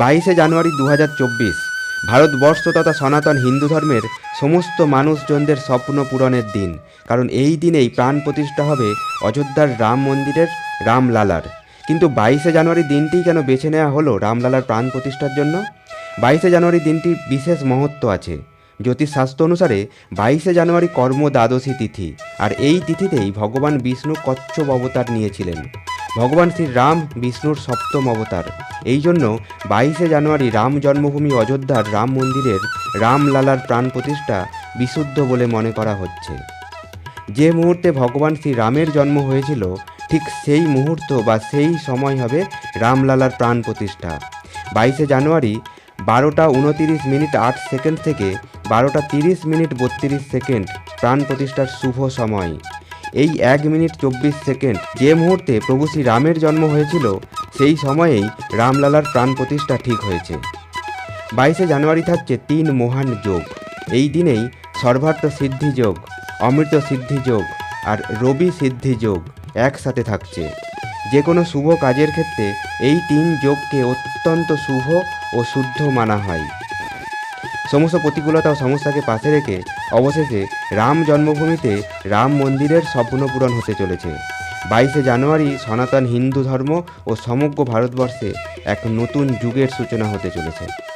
বাইশে জানুয়ারি দু হাজার চব্বিশ। ভারতবর্ষ তথা সনাতন হিন্দু ধর্মের সমস্ত মানুষজনদের স্বপ্ন পূরণের দিন। কারণ এই দিনেই প্রাণ প্রতিষ্ঠা হবে অযোধ্যার রাম মন্দিরের রামলালার। কিন্তু বাইশে জানুয়ারি দিনটি কেন বেছে নেওয়া হলো রামলালার প্রাণ প্রতিষ্ঠার জন্য? বাইশে জানুয়ারি দিনটির বিশেষ মহত্ব আছে। জ্যোতিষশাস্ত্র অনুসারে বাইশে জানুয়ারি কর্ম দ্বাদশী তিথি। আর এই তিথিতেই ভগবান বিষ্ণু কচ্ছপ অবতার নিয়েছিলেন। ভগবান শ্রী রাম বিষ্ণুর সপ্তম অবতার। এই জন্য বাইশে জানুয়ারি রাম জন্মভূমি অযোধ্যার রাম মন্দিরের রামলালার প্রাণ প্রতিষ্ঠা বিশুদ্ধ বলে মনে করা হচ্ছে। যে মুহূর্তে ভগবান শ্রী রামের জন্ম হয়েছিল, ঠিক সেই মুহূর্ত বা সেই সময় হবে রামলালার প্রাণ প্রতিষ্ঠা। বাইশে জানুয়ারি বারোটা উনতিরিশ মিনিট আট সেকেন্ড থেকে বারোটা তিরিশ মিনিট বত্রিশ সেকেন্ড প্রাণ প্রতিষ্ঠার শুভ সময়। এই এক মিনিট চব্বিশ সেকেন্ড যে মুহূর্তে প্রভু শ্রী রামের জন্ম হয়েছিল, সেই সময়েই রামলালার প্রাণ প্রতিষ্ঠা ঠিক হয়েছে। বাইশে জানুয়ারি থাকছে তিন মহান যোগ। এই দিনেই সর্বার্থ সিদ্ধি যোগ, অমৃত সিদ্ধি যোগ, আর রবি সিদ্ধি যোগ একসাথে থাকছে। যে কোনো শুভ কাজের ক্ষেত্রে এই তিন যোগকে অত্যন্ত শুভ ও শুদ্ধ মানা হয়। সমস্ত প্রতিকূলতা ও সমস্যাকে পাশে রেখে অবশেষে রাম জন্মভূমিতে রাম মন্দিরের স্বপ্ন পূরণ হতে চলেছে। বাইশে জানুয়ারি সনাতন হিন্দু ধর্ম ও সমগ্র ভারতবর্ষে এক নতুন যুগের সূচনা হতে চলেছে।